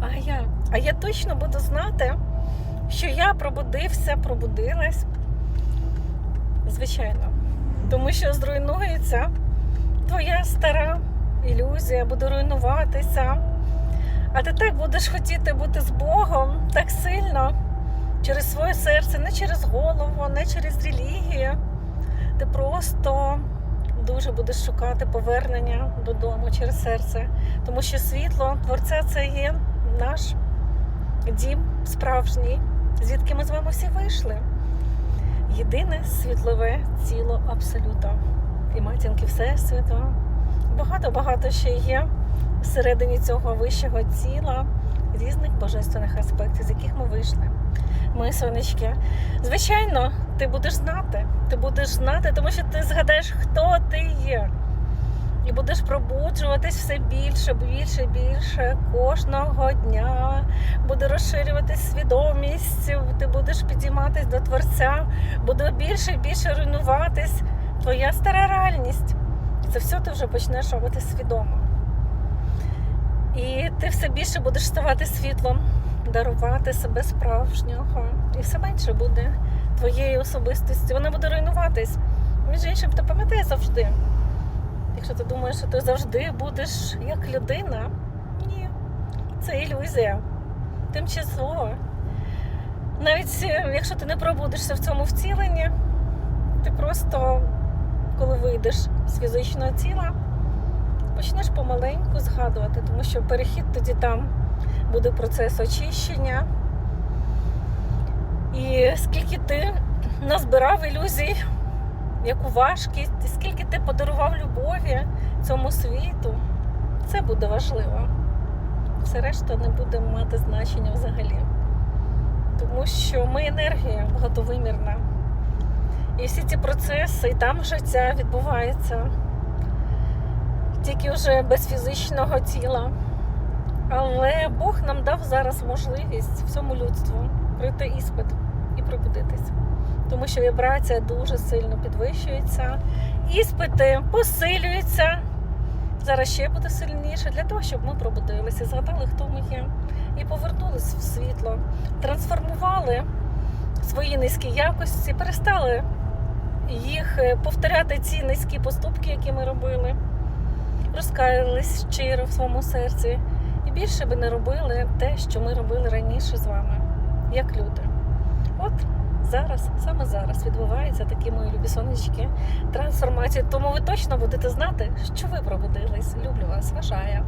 А я, а я точно буду знати, що я пробудився, пробудилась. Звичайно. Тому що зруйнується твоя стара ілюзія, буде руйнуватися. А ти так будеш хотіти бути з Богом так сильно через своє серце, не через голову, не через релігію. Ти просто дуже будеш шукати повернення додому через серце. Тому що світло Творця це є наш дім справжній, звідки ми з вами всі вийшли. Єдине світлове тіло абсолюта. І матінки Всесвіту. Багато-багато ще є всередині цього вищого тіла різних божественних аспектів, з яких ми вийшли. Ми, сонечки, звичайно, ти будеш знати. Ти будеш знати, тому що ти згадаєш, хто ти є. І будеш пробуджуватись все більше, більше, більше кожного дня. Буде розширюватись свідомість, ти будеш підійматись до Творця, буде більше і більше руйнуватись твоя стара реальність. Це все ти вже почнеш робити свідомо. І ти все більше будеш ставати світлом, дарувати себе справжнього. І все менше буде твоєї особистості. Вона буде руйнуватись. Між іншим, ти пам'ятай завжди. Якщо ти думаєш, що ти завжди будеш як людина, ні, це ілюзія. Тимчасово. Навіть е, якщо ти не пробудешся в цьому втіленні, ти просто, коли вийдеш з фізичного тіла, почнеш помаленьку згадувати, тому що перехід тоді там буде процес очищення. І скільки ти назбирав ілюзій, яку важкість, скільки ти подарував любові цьому світу, це буде важливо. Все решта не буде мати значення взагалі. Тому що ми енергія багатовимірна. І всі ці процеси, і там життя відбувається тільки вже без фізичного тіла. Але Бог нам дав зараз можливість всьому людству пройти іспит і пробудитись. Тому що вібрація дуже сильно підвищується, іспити посилюються. Зараз ще буде сильніше для того, щоб ми пробудилися, згадали, хто ми є, і повернулись в світло, трансформували свої низькі якості, перестали їх е, повторяти ці низькі поступки, які ми робили, розкаялись щиро в своєму серці. І більше би не робили те, що ми робили раніше з вами, як люди. От зараз, саме зараз відбуваються такі мої любі сонечки трансформації. Тому ви точно будете знати, що ви пробудились. Люблю вас, вважаю.